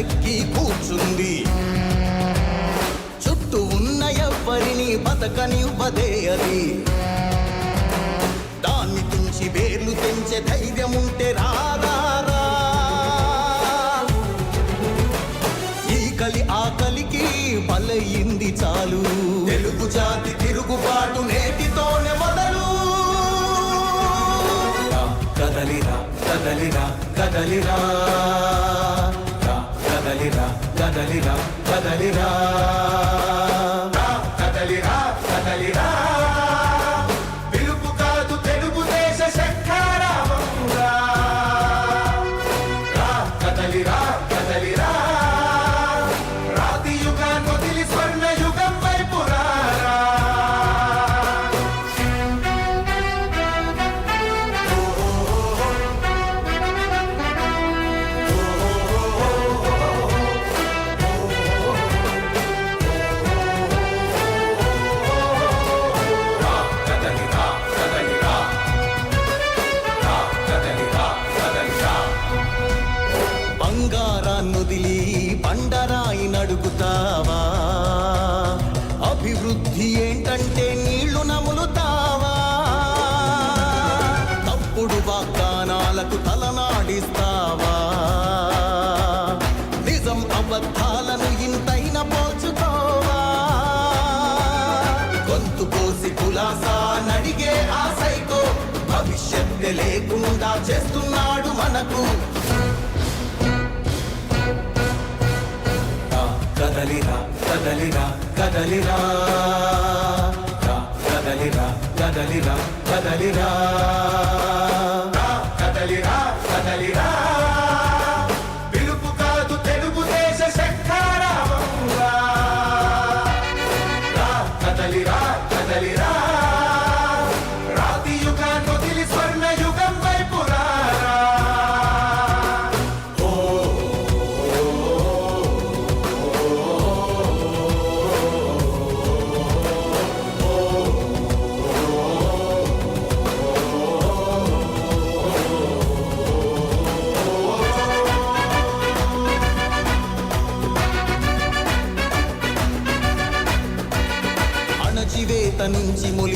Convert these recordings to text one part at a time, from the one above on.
మన కూర్చుంది. చుట్టూ ఉన్న ఎవ్వరిని బతకనివ్వదే అది. దాన్ని తుంచి వేర్లు తెంచే ధైర్యం ఉంటే రాదారా ఈ కలి ఆకలికి బలయింది చాలు. తెలుగు జాతి తిరుగుబాటు నేటితోనే మొదలు. కదలిరా కదలిరా కదలిరా. కదలిరా వాగ్దానాలకు తలనాడిస్తావా? నిజం అబద్ధాలను ఇంతైన పోల్చుకోవా? గొంతు కోసి కులాసా నడిగే ఆ భవిష్యత్ భవిష్యత్తు లేకుండా చేస్తున్నాడు మనకు. కదలిరా కదలిరా కదలిరా కదలిరా కదలిరా కదలిరా కదలిరా కదలిరా.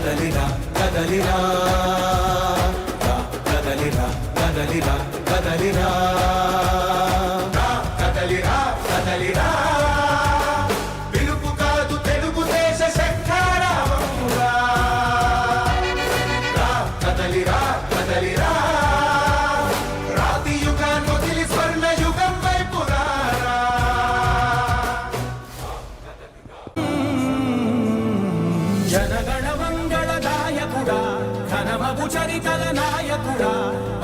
కదలిరా కదలిరా.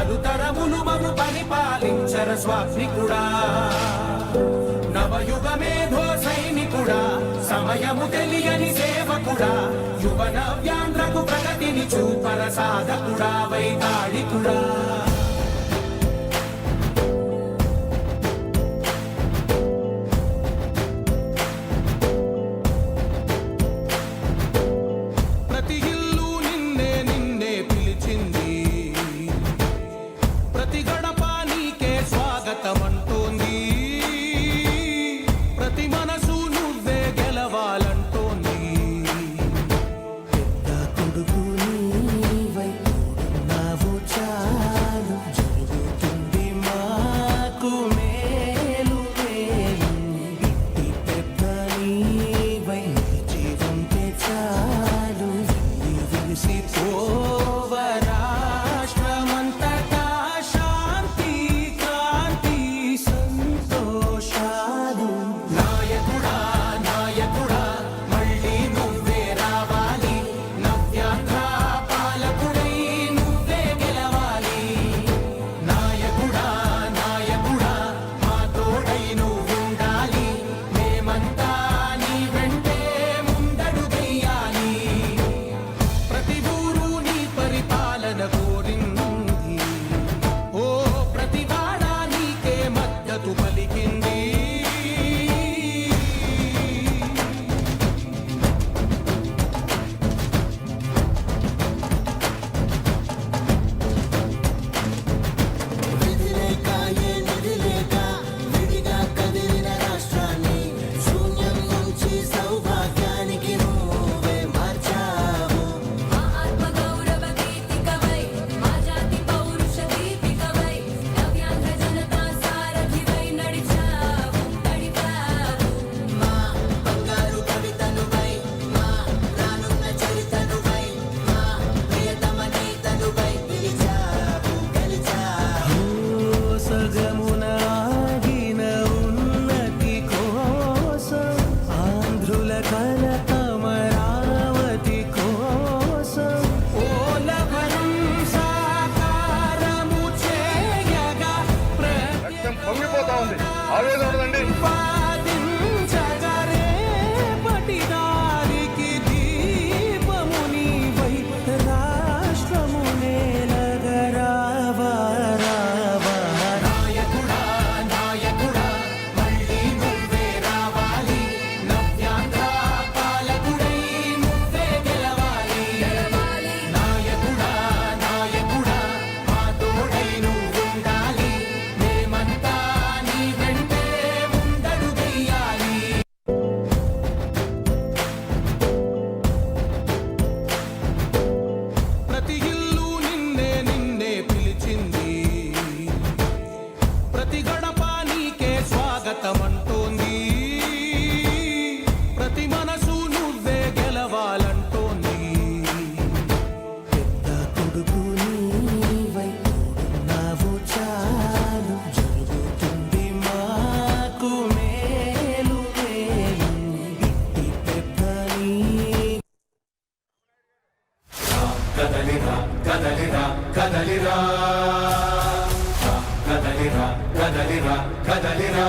పలుతరములు మను పరిపాలించర స్వామికుడా నవయుగ మేధో సైనికుడా సమయము తెలియని సేవకుడా యువన వ్యాంధ్రకు ప్రగతిని చూపర సాధకుడా వైతాళికుడా. ప్రతి గడప నీకే స్వాగతం అంటూ బాగుంది. ఆరోగ్యంగా ఉండదండి தமன்